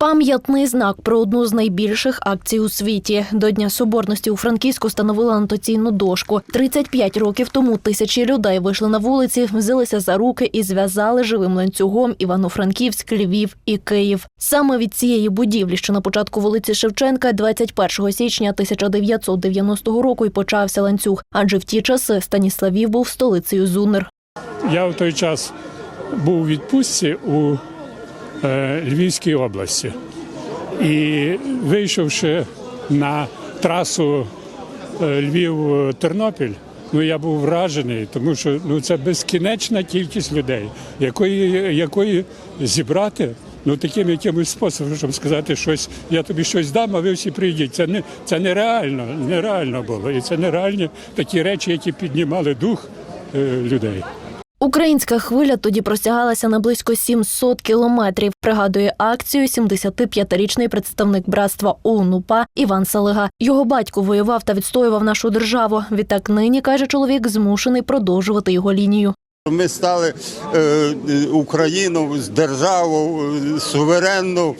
Пам'ятний знак про одну з найбільших акцій у світі. До Дня Соборності у Франківську встановили анотаційну дошку. 35 років тому тисячі людей вийшли на вулиці, взялися за руки і зв'язали живим ланцюгом Івано-Франківськ, Львів і Київ. Саме від цієї будівлі, що на початку вулиці Шевченка, 21 січня 1990 року, і почався ланцюг. Адже в ті часи Станіславів був столицею Зунер. Я в той час був у відпустці у Львівській області. І вийшовши на трасу е, Львів-Тернопіль, ну я був вражений, тому що ну, це безкінечна кількість людей, якої, якої зібрати. Ну, таким якимось способом, щоб сказати щось, я тобі щось дам, а ви всі прийдіть. Це не це нереально, нереально було. І це нереальні такі речі, які піднімали дух е, людей. Українська хвиля тоді простягалася на близько 700 кілометрів. Пригадує акцію 75-річний представник братства ОУН-УПА Іван Салига. Його батько воював та відстоював нашу державу. Відтак нині каже чоловік, змушений продовжувати його лінію. Ми стали е, Україну з державу е, суверенну.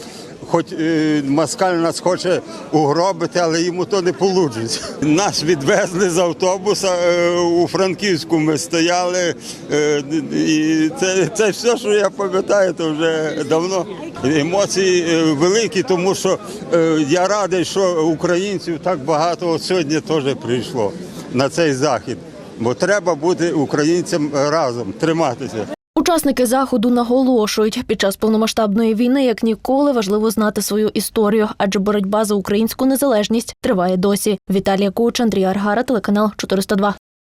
Хоч е, москаль нас хоче угробити, але йому то не вийде. Нас відвезли з автобуса е, у Франківську. Ми стояли, е, і це, це все, що я пам'ятаю, то вже давно. Емоції великі, тому що я радий, що українців так багато от сьогодні теж прийшло на цей захід. Бо треба бути українцям разом, триматися. Учасники заходу наголошують, під час повномасштабної війни як ніколи важливо знати свою історію, адже боротьба за українську незалежність триває досі. Віталія Куч, Андрій Аргара, телеканал 402.